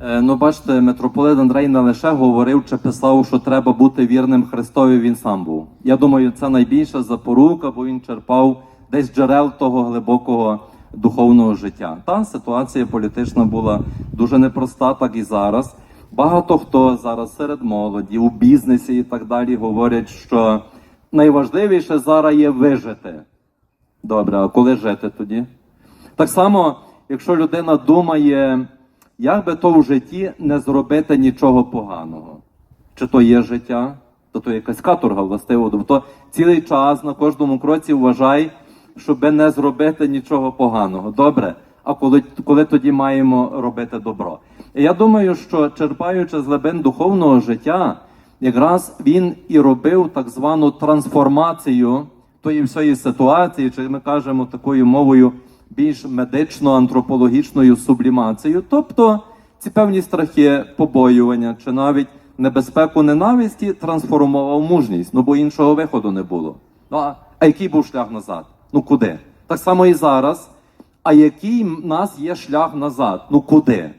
Е, Ну, бачите, митрополит Андрей не лише говорив чи писав, що треба бути вірним Христові, він сам був. Я думаю, це найбільша запорука, бо він черпав десь джерел того глибокого духовного життя. Та ситуація політична була дуже непроста, так і зараз. Багато хто зараз серед молоді, у бізнесі і так далі говорять, що найважливіше зараз є вижити. Добре, а коли жити тоді? Так само, якщо людина думає, як би то в житті не зробити нічого поганого, чи то є життя, то то якась каторга властиво. Тобто цілий час на кожному кроці вважай, щоб не зробити нічого поганого. Добре. А коли, коли тоді маємо робити добро? Я думаю, що черпаючи з глибин духовного життя, якраз він і робив так звану трансформацію тої всієї ситуації, чи ми кажемо такою мовою більш медично-антропологічною сублімацією, тобто ці певні страхи, побоювання чи навіть небезпеку ненависті трансформував мужність, ну бо іншого виходу не було. Ну а, а який був шлях назад? Ну куди? Так само і зараз. А який в нас є шлях назад? Ну куди?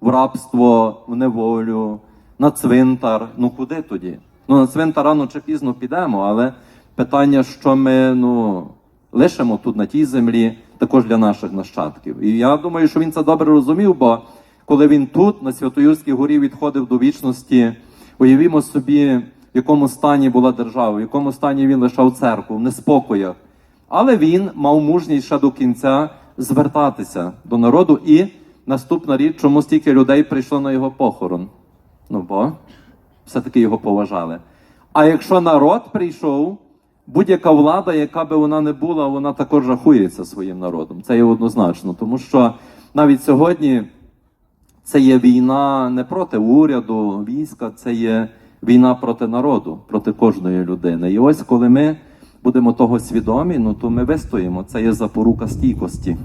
В рабство, в неволю, на цвинтар. Ну куди тоді? Ну на цвинтар рано чи пізно підемо, але питання, що ми ну, лишимо тут на тій землі, також для наших нащадків. І я думаю, що він це добре розумів, бо коли він тут, на Святоюрській горі, відходив до вічності, уявімо собі, в якому стані була держава, в якому стані він лишав церкву, в неспокоях. Але він мав мужність ще до кінця звертатися до народу. І наступна річ, чому стільки людей прийшло на його похорон? Ну бо все-таки його поважали. А якщо народ прийшов, будь-яка влада, яка би вона не була, вона також рахується своїм народом. Це є однозначно. Тому що навіть сьогодні це є війна не проти уряду, війська, це є війна проти народу, проти кожної людини. І ось коли ми будемо того свідомі, ну то ми вистоїмо. Це є запорука стійкості.